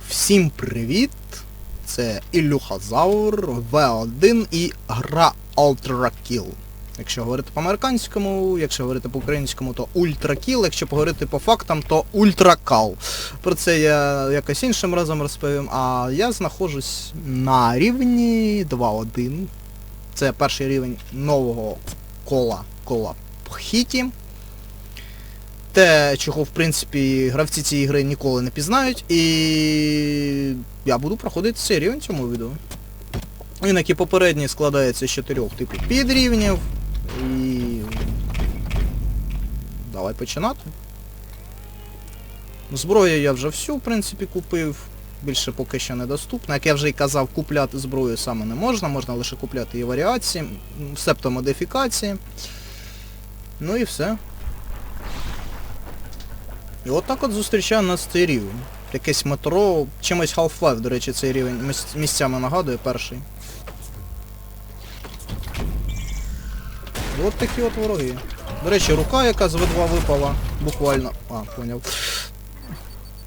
Всім привіт! Це Ілюхазаур, В1 і гра Ultra Kill. Якщо говорити по-американському, якщо говорити по-українському, то Ultra Kill, якщо поговорити по фактам, то Ultra Call. Про це я якось іншим разом розповім. А я знаходжусь на рівні 2.1. Це перший рівень нового кола кола Хіті. Те, чого в принципі гравці цієї гри ніколи не пізнають, і я буду проходити цей рівень цьому відео. Він, як і попередній, складається з чотирьох типів підрівнів. І. Давай починати. Зброю я вже всю, в принципі, купив. Більше поки що недоступно. Як я вже і казав, купляти зброю саме не можна, можна лише купляти її варіації, себто модифікації. Ну і все. І от так от зустрічає нас цей рівень. Якесь метро, чимось Half-Life, до речі, цей рівень місцями нагадує перший. І от такі от вороги. До речі, рука, яка з В2 випала, буквально. А, поняв.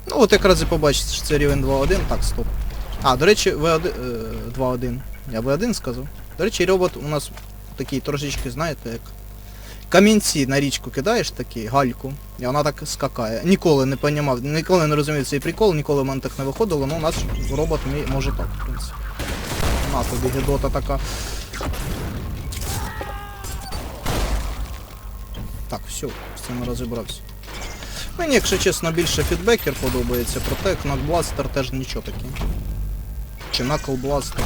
Ну от якраз і побачите, що це рівень 2.1. Так, стоп. А, до речі, В1, е, 2.1. Я В1 сказав. До речі, робот у нас такий трошечки, знаєте, як камінці на річку кидаєш такі, гальку, і вона так скакає. Ніколи не понімав, ніколи не розумів цей прикол, ніколи в мене так не виходило, ну у нас робот може так, в принципі. На тобі гідота така. Так, все, з цим розібрався. Мені, якщо чесно, більше фідбекер подобається, проте Кнокбластер теж нічого такий. Чи Knuckleбластер.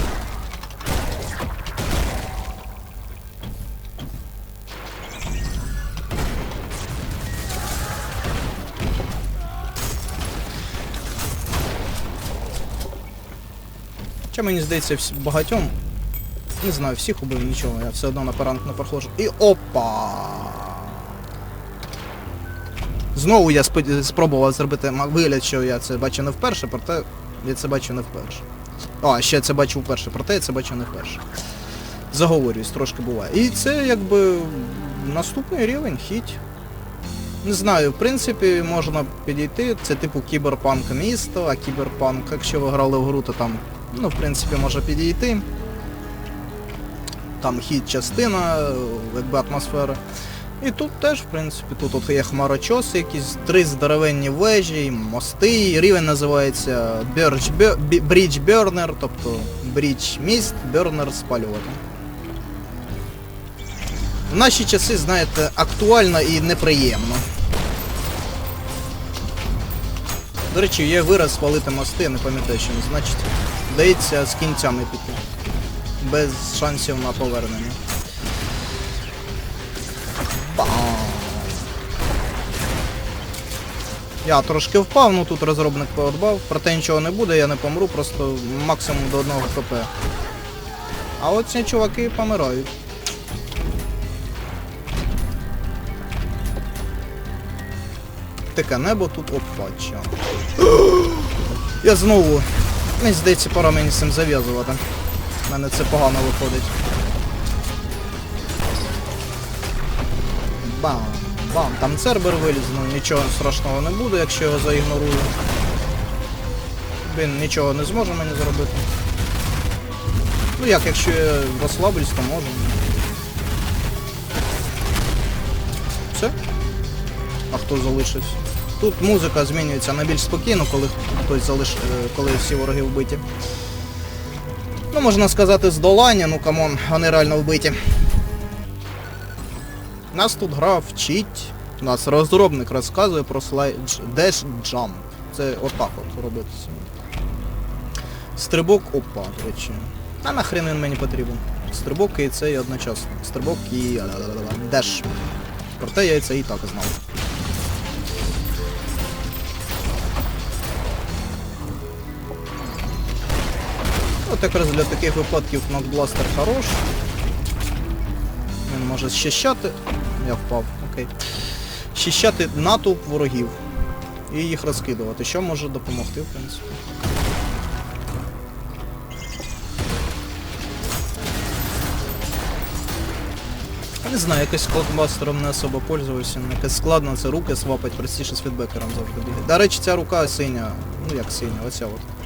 Хоча мені здається, багатьом. Не знаю, всіх убив нічого, я все одно на паранг не проходжу. І опа! Знову я спробував зробити вигляд, що я це бачу не вперше, проте я це бачу не вперше. А, ще я це бачу вперше, проте я це бачу не вперше. Заговорююсь, трошки буває. І це якби наступний рівень, хіть. Не знаю, в принципі, можна підійти. Це типу кіберпанк місто, а кіберпанк, якщо ви грали в гру, то там, ну, в принципі, може підійти. Там хід частина, якби атмосфера. І тут теж, в принципі, тут от є хмарочоси, якісь три здоровенні вежі, мости, рівень називається Bridge Burner, тобто брідж міст, Burner спалювати. В наші часи, знаєте, актуально і неприємно. До речі, є вираз спалити мости, не пам'ятаю, що він значить. Дається з кінцями піти. Без шансів на повернення. Я трошки впав, ну тут розробник поодбав, проте нічого не буде, я не помру, просто максимум до одного хп. А от ці чуваки помирають. Таке небо тут опача. Я знову. Мені здається, пора мені з цим зав'язувати. У мене це погано виходить. Бам! Бам! Там цербер виліз, ну нічого страшного не буде, якщо його заігнорую. Він нічого не зможе мені зробити. Ну як, якщо я розслаблюсь, то можу. Все? А хто залишився? Тут музика змінюється на більш спокійну, коли хтось залиш... е, коли всі вороги вбиті. Ну, можна сказати, здолання, ну камон, вони реально вбиті. Нас тут гра вчить. Нас розробник розказує про слайд Dash Jump. Це отак от робиться. Стрибок, опа, до речі. А нахрен він мені потрібен. Стрибок і це і одночасно. Стрибок і деш. Проте я це і так знав. От якраз для таких випадків Knockblaster хорош. Він може щищати. Я впав, окей. Щищати натовп ворогів. І їх розкидувати, що може допомогти, в принципі. Не знаю, якось кодбастером не особо пользувався, ну, якось складно це руки свапать, простіше з фідбекером завжди бігати. До речі, ця рука синя, ну як синя, оця от.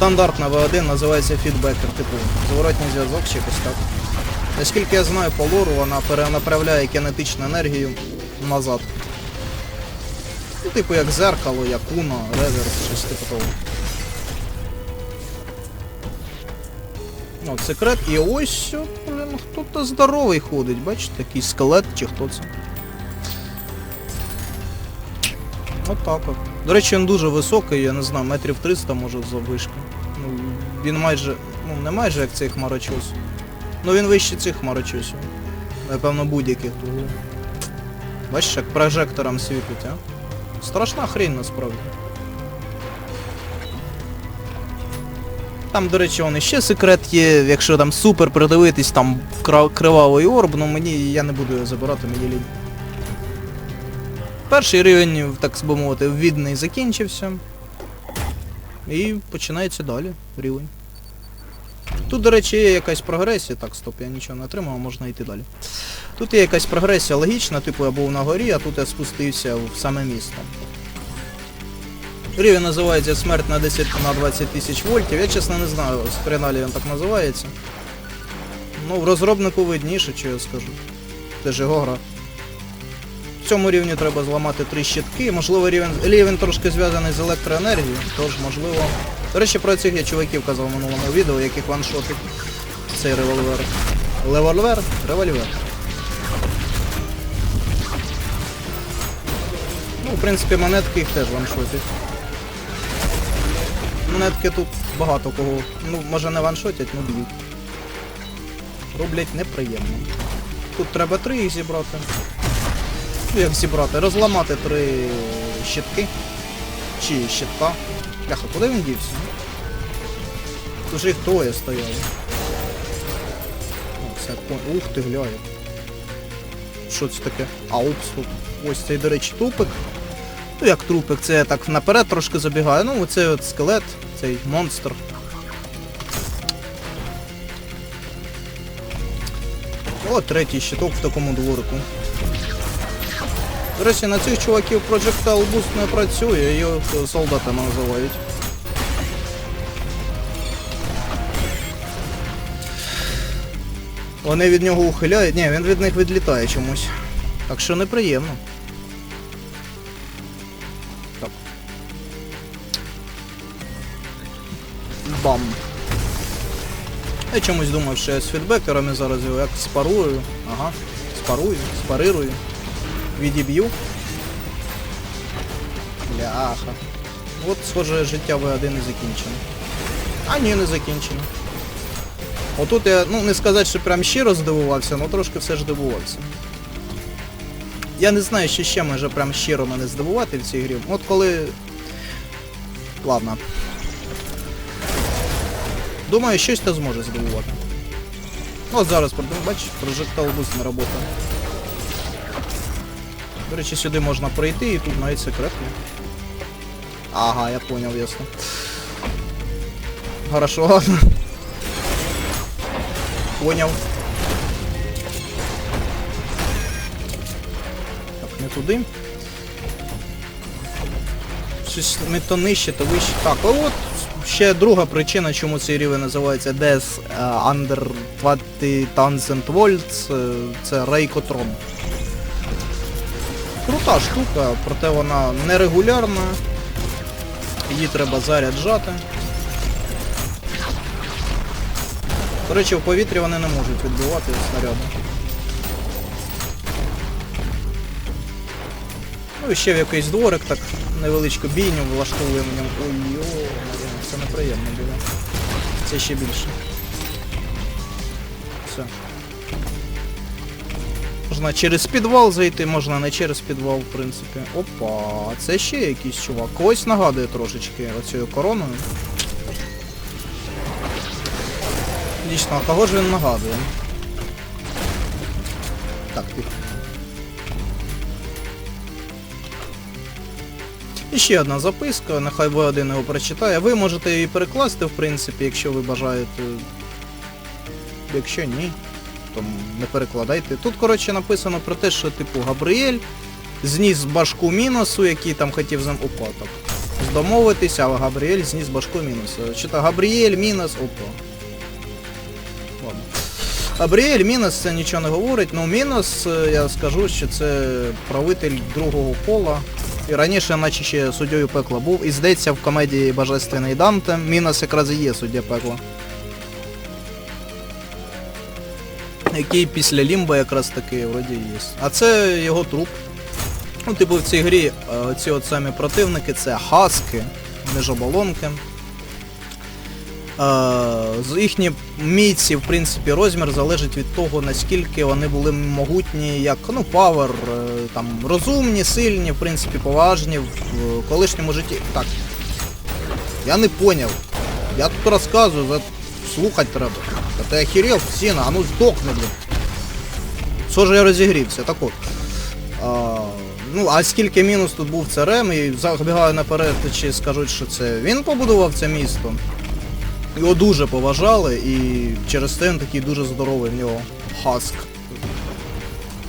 Стандартна V1 називається фідбекер, типу зворотній зв'язок чи якось так. Наскільки я знаю по лору, вона перенаправляє кінетичну енергію назад. Ну, типу як зеркало, як уно, реверс, щось типу того. Ну, секрет. І ось, о, блін, хто-то здоровий ходить, бачите, такий скелет чи хто це. Отак от. До речі, він дуже високий, я не знаю, метрів 300 може заввишки. Ну, він майже, ну не майже як цей хмарочос. Ну він вище цих хмарочосів. Напевно, будь-яких того. Бачиш, як прожектором світить, а? Страшна хрень насправді. Там, до речі, он іще секрет є, якщо там супер придивитись, там кривавий орб, ну мені я не буду його забирати, мені лінь. Перший рівень, так би мовити, відний закінчився. І починається далі рівень. Тут, до речі, є якась прогресія. Так, стоп, я нічого не отримав, можна йти далі. Тут є якась прогресія логічна, типу я був на горі, а тут я спустився в саме місто. Рівень називається смерть на 10 на 20 тисяч вольтів. Я чесно не знаю, з хрена він так називається. Ну, в розробнику видніше, що я скажу. Це ж його гра. Цьому рівні треба зламати три щитки. Можливо, рівень, рівень трошки зв'язаний з електроенергією, тож можливо. До речі, про цих я чуваків казав в минулому відео, яких ваншотить цей револьвер. Револьвер? Револьвер. Ну, в принципі, монетки їх теж ваншотять. Монетки тут багато кого. Ну, може не ваншотять, ну б'ють. Роблять неприємно. Тут треба три їх зібрати. Як зібрати? Розламати три щитки. Чи щитка. Бляха, куди він дівся? Тут же їх троє стояло. О, пон- Ух ти, гляє. Що це таке? А, упс, тут. Ось цей, до речі, трупик. Ну як трупик, це я так наперед трошки забігаю. Ну, оцей от скелет, цей монстр. О, третій щиток в такому дворику. До речі, на цих чуваків Projectile Boost не працює, його солдатами називають. Вони від нього ухиляють, ні, він від них відлітає чомусь. Так що неприємно. Так. Бам. Я чомусь думав, що я з фідбекерами зараз його як спарую. Ага. Спарую, спарирую. Відіб'ю. Бляха. От, схоже, життя В1 не закінчено. А ні, не закінчено. Отут я, ну не сказати, що прям щиро здивувався, але трошки все ж здивувався. Я не знаю, що ще може прям щиро мене здивувати в цій грі. От коли. Ладно. Думаю, щось то зможе здивувати. Ну, От зараз, бачиш, прожектал буст не робота. До речі, сюди можна пройти і тут навіть секрет є. Ага, я понял, ясно. Хорошо, ладно. Поняв. Так, не туди. Щось не то нижче, то вище. Так, а от ще друга причина, чому цей рівень називається Death е, Under 20,000 Volts, е, це Рейкотрон. Крута штука, проте вона нерегулярна. Її треба заряджати. До речі, в повітрі вони не можуть відбивати снаряди. Ну і ще в якийсь дворик так невеличку бійню влаштовуємо ньому. Ой, йо, це неприємно було. Це ще більше. Все. Можна через підвал зайти, можна не через підвал, в принципі. Опа, це ще якийсь чувак. Когось нагадує трошечки оцією короною. Дійсно, кого ж він нагадує? Так, тихо. І ще одна записка, нехай ви один його прочитає. Ви можете її перекласти, в принципі, якщо ви бажаєте. Якщо ні. Раптом не перекладайте. Тут, коротше, написано про те, що, типу, Габріель зніс башку мінусу, який там хотів з ним опа, так. Домовитися, а Габріель зніс башку мінусу. Чи то Габріель мінус, опа. Ладно. Габріель мінус це нічого не говорить, ну мінус, е, я скажу, що це правитель другого кола. І раніше, наче ще суддєю пекла був. І здається, в комедії Божественний Данте Мінос якраз і є суддя пекла. Який після Лімба якраз таки вроді є. А це його труп. Ну, типу, в цій грі е, ці от самі противники це хаски, межоболонки. Е, з їхні міці, в принципі, розмір залежить від того, наскільки вони були могутні, як ну, павер, е, там, розумні, сильні, в принципі, поважні в колишньому житті. Так. Я не поняв. Я тут розказую, за... слухати треба. Та ти охерел, Сіна, а ну здохни, блін. Що ж я розігрівся, так от. А, ну, а скільки мінус тут був царем, і забігаю наперед, чи скажуть, що це він побудував це місто. Його дуже поважали і через це він такий дуже здоровий в нього хаск.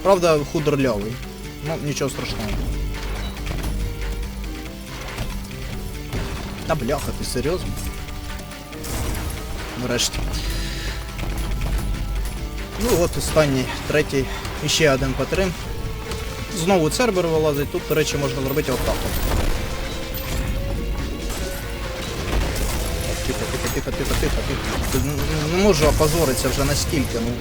Правда, худорлявий. Ну, нічого страшного. Та бляха, ти серйозно? Врешті. Ну от останній, третій, і ще один по. Знову цербер вилазить, тут, до речі, можна зробити отак. Тихо, тихо, тихо, тихо, тихо, тихо. Ну, ну, Не можу опозоритися вже настільки, ну.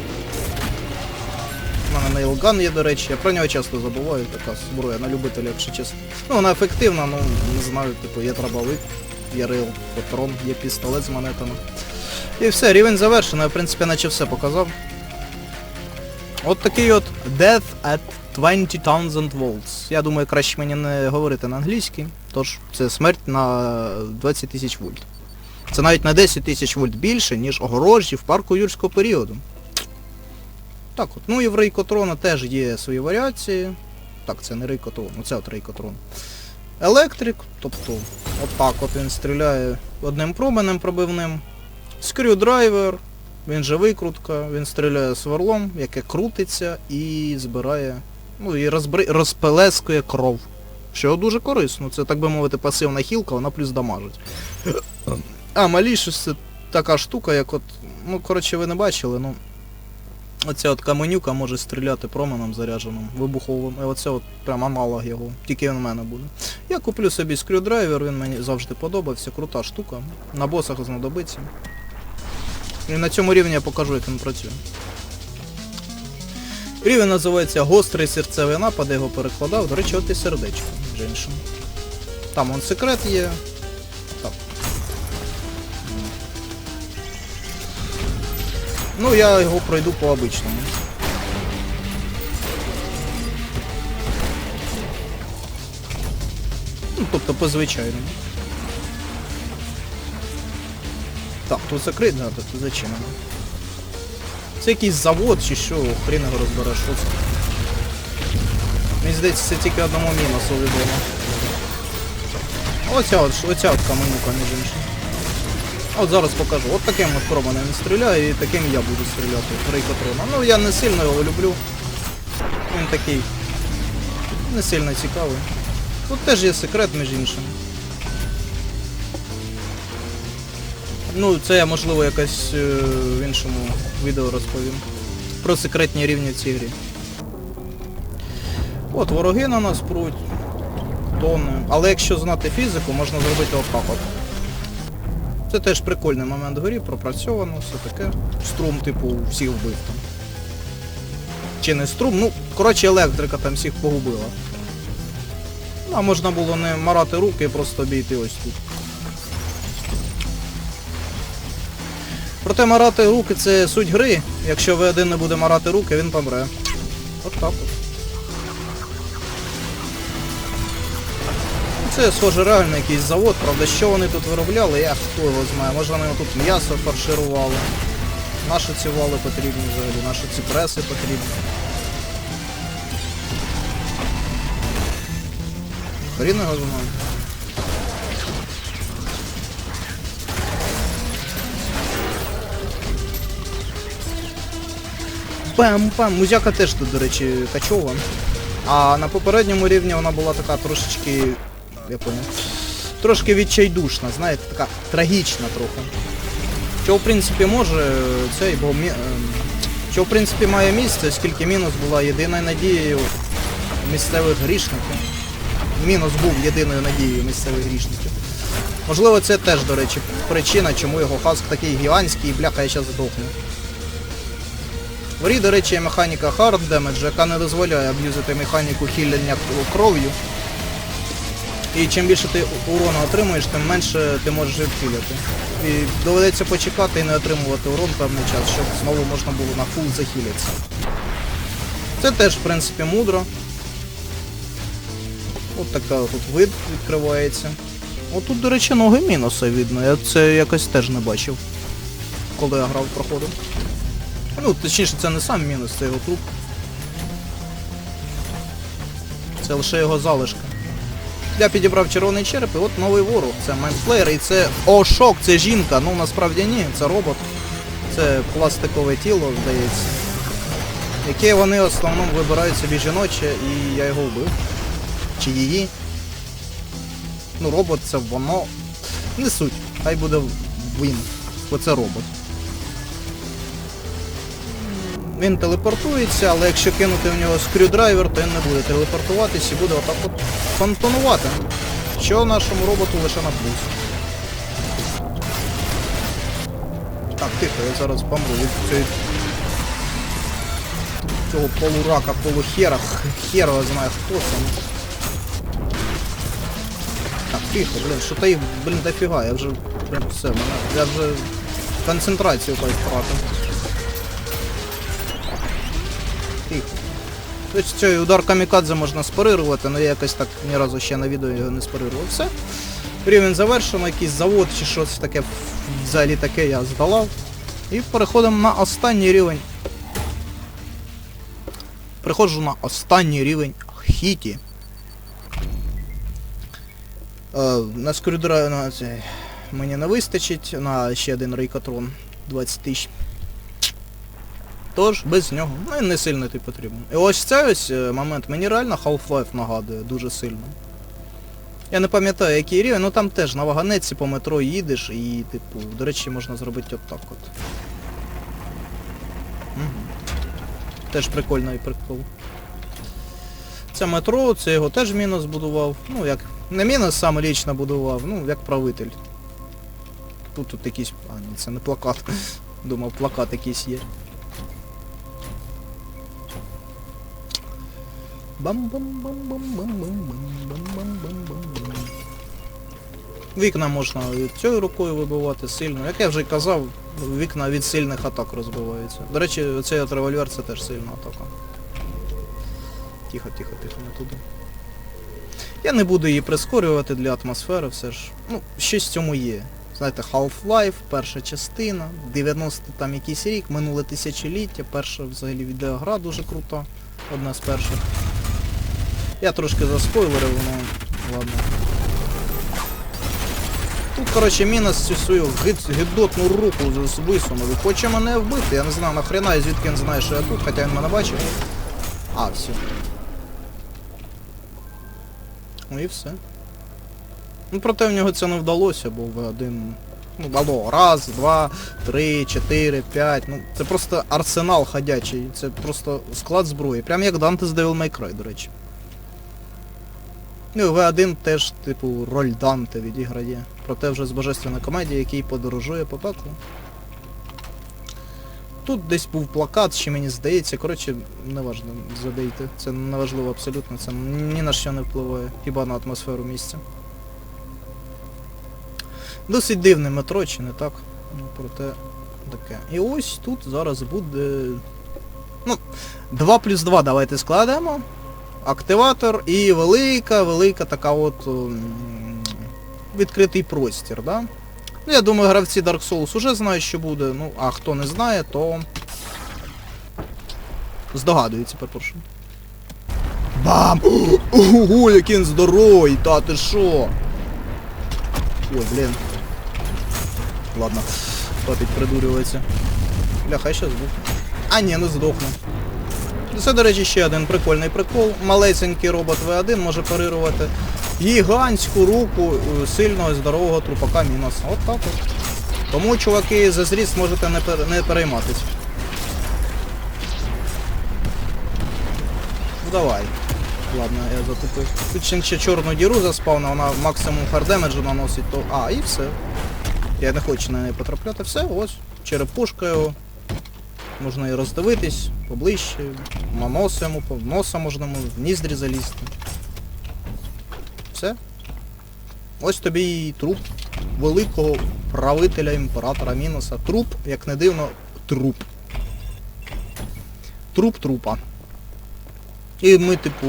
У мене нейлган є, до речі, я про нього часто забуваю, така зброя на любителя, якщо чесно. Ну, вона ефективна, ну, не знаю, типу, є дробовик, є рейл, патрон, є пістолет з монетами. І все, рівень завершено, я, в принципі, наче все показав. От такий от Death at 20,000 volts. Я думаю, краще мені не говорити на англійській, тож це смерть на 20 тисяч вольт. Це навіть на 10 тисяч вольт більше, ніж огорожі в парку юрського періоду. Так от. Ну і в Рейкотрона теж є свої варіації. Так, це не Рейкотрон, оце от Рейкотрон. Електрик, тобто отак от він стріляє одним променем пробивним. Скрюдрайвер, він же викрутка, він стріляє сверлом, яке крутиться і збирає. Ну і розбри... розпелескує кров. Що дуже корисно. Це, так би мовити, пасивна хілка, вона плюс дамажить. А, малішус це така штука, як от. Ну, коротше, ви не бачили, ну. Оця от каменюка може стріляти променем зарядженим, вибуховим. І оце от прям аналог його. Тільки він в мене буде. Я куплю собі скрюдрайвер, він мені завжди подобався, крута штука. На босах знадобиться. І на цьому рівні я покажу, як він працює. Рівень називається Гострий серцевий напад, я його перекладав. До речі, от і сердечко, між іншим. Там он секрет є. Так. Ну, я його пройду по обичному. Ну, тобто по звичайному. Так, тут закрито, да, тут зачинено. Це якийсь завод чи що, хрін його розбереш, що це. Мені здається, це тільки одному мінусу відомо. Оця от, оця от каменюка, між іншим. От зараз покажу. От таким от пробаним він стріляє і таким я буду стріляти. Рейкотрона. Ну я не сильно його люблю. Він такий не сильно цікавий. Тут теж є секрет, між іншим. Ну, це я можливо якось е, в іншому відео розповім. Про секретні рівні в грі. От вороги на нас пруть. Тони. Але якщо знати фізику, можна зробити отак от. Це теж прикольний момент в грі, пропрацьовано, все таке. Струм, типу, всіх вбив там. Чи не струм, ну, коротше, електрика там всіх погубила. Ну, а можна було не марати руки і просто обійти ось тут. Проте марати руки це суть гри. Якщо ви один не буде марати руки, він помре. От так от. Це схоже реально якийсь завод, правда, що вони тут виробляли, я хто його знає. Може вони тут м'ясо фарширували. Наші ці вали потрібні взагалі, наші ці преси потрібні. Хрін його знає. Пам-пам. Музяка теж тут, до речі, качова. А на попередньому рівні вона була така трошечки. Я понял. Трошки відчайдушна, знаєте, така трагічна трохи. Що в принципі може цей, бо мі... ем, що в принципі має місце, оскільки мінус була єдиною надією місцевих грішників. Мінус був єдиною надією місцевих грішників. Можливо, це теж, до речі, причина, чому його хаск такий гігантський і бляха я зараз здохну. В грі, до речі, є механіка Hard Damage, яка не дозволяє аб'юзити механіку хілення кров'ю. І чим більше ти урону отримуєш, тим менше ти можеш відхиляти. І доведеться почекати і не отримувати урон певний час, щоб знову можна було на фул захилятися. Це теж, в принципі, мудро. От така тут вид відкривається. От тут, до речі, ноги мінуса видно. Я це якось теж не бачив, коли я грав проходив. Ну, точніше, це не сам мінус, це його труп. Це лише його залишка. Я підібрав червоний череп, і от новий ворог. Це майнфлеєр, і це. О, шок, це жінка. Ну насправді ні, це робот. Це пластикове тіло, здається. Яке вони в основному вибирають собі жіноче, і я його вбив. Чи її. Ну, робот це воно. Не суть. Хай буде він. Бо це робот. Він телепортується, але якщо кинути в нього скрюдрайвер, то він не буде телепортуватись і буде отак от фонтонувати. Що нашому роботу лише на плюс. Так, тихо, я зараз помру від цієї... Цього полурака, полухера, х- хер знає хто це. Так, тихо, блін, що то їх, блін, дофіга, я вже, блін, все, мене, я вже концентрацію втратив. Тобто цей удар камікадзе можна спарирувати, але я якось так ні разу ще на відео його не спарирував. Все. Рівень завершено, якийсь завод чи щось таке взагалі таке я здолав. І переходимо на останній рівень. Переходжу на останній рівень Хіті. Е, на цей мені не вистачить, на ще один рейкатрон 20 тисяч. Тож, без нього. Ну і не сильно ти потрібен. І ось цей ось е, момент мені реально Half-Life нагадує дуже сильно. Я не пам'ятаю, який рівень, ну там теж на ваганеці по метро їдеш і, типу, до речі, можна зробити отак от. Угу. Теж прикольний прикол. Це метро, це його теж мінус будував. Ну, як. Не мінус саме лічно будував, ну, як правитель. Тут тут якийсь. А, ні, це не плакат. Думав, плакат якийсь є. Вікна можна від цією рукою вибивати сильно. Як я вже казав, вікна від сильних атак розбиваються. До речі, цей от револьвер це теж сильна атака. Тихо, тихо, тихо, не туди. Я не буду її прискорювати для атмосфери, все ж. Ну, щось в цьому є. Знаєте, Half-Life, перша частина, 90 там якийсь рік, минуле тисячоліття, перша взагалі відеогра дуже крута, одна з перших. Я трошки заспойлерив, ну ладно. Тут, коротше, мінус цю свою гид- гидотну руку з- висунув. Хоче мене вбити, я не знаю нахрена звідки він знає, що я тут, хоча він мене бачив. А, все. Ну і все. Ну проте в нього це не вдалося, бо в один. Ну, дало. Раз, два, три, чотири, п'ять. Ну, це просто арсенал ходячий. Це просто склад зброї. Прям як Dante's Devil May Cry, до речі. Ну і В1 теж, типу, роль Данте відіграє. Проте вже з божественної комедії, який подорожує по пеклу. Тут десь був плакат, чи мені здається, коротше, неважно, задайте. Це неважливо абсолютно, це ні на що не впливає, хіба на атмосферу місця. Досить дивне метро, чи не так? Ну, проте таке. І ось тут зараз буде. Ну, 2 плюс 2 давайте складемо. Активатор і велика, велика така от відкритий простір, да? Ну, я думаю, гравці Dark Souls уже знають, що буде. Ну, а хто не знає, то. Здогадується, перепрошую. Бам! Ого, який він здоровий! Та ти шо? Ой, блін. Ладно, хватить придурюватися. Бля, хай ще здохне. А ні, не здохне. Це, до речі, ще один прикольний прикол. Малесенький робот В1 може парирувати гігантську руку е, сильного здорового трупака мінус. От так от. Тому, чуваки, за зріст можете не, пер... не перейматись. Ну давай. Ладно, я затупив. Тут ще чорну діру заспавна, вона максимум хардемеджу наносить, то. А, і все. Я не хочу на неї потрапляти. Все, ось. Черепушка його. Можна і роздивитись поближче. Носа йому, носа можна в ніздрі залізти. Все. Ось тобі і труп великого правителя імператора Міноса. Труп, як не дивно, труп. Труп трупа. І ми, типу,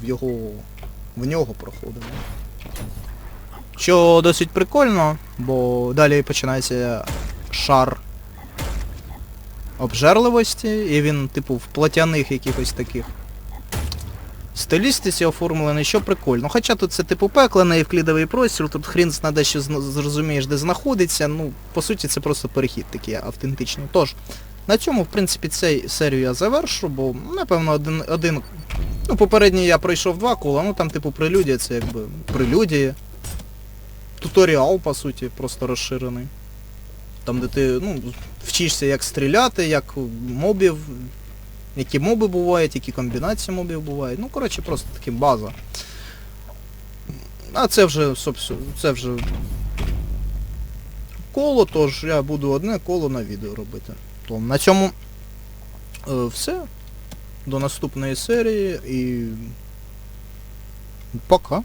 в його. в нього проходимо. Що досить прикольно, бо далі починається шар обжерливості, і він, типу, в платяних якихось таких стилістиці оформлений, що прикольно. Хоча тут це типу пеклений евклідовий простір, тут хрін знаде, що зрозумієш, де знаходиться. Ну, по суті, це просто перехід такий автентичний. Тож, на цьому, в принципі, цей серію я завершу, бо, напевно, один. один ну, попередній я пройшов два кола, ну там, типу, прелюдія, це якби прелюдія. Туторіал, по суті, просто розширений. Там, де ти ну, вчишся, як стріляти, як мобів, які моби бувають, які комбінації мобів бувають. Ну, коротше, просто таки база. А це вже, це вже коло, тож я буду одне коло на відео робити. То на цьому е, все. До наступної серії і. Пока.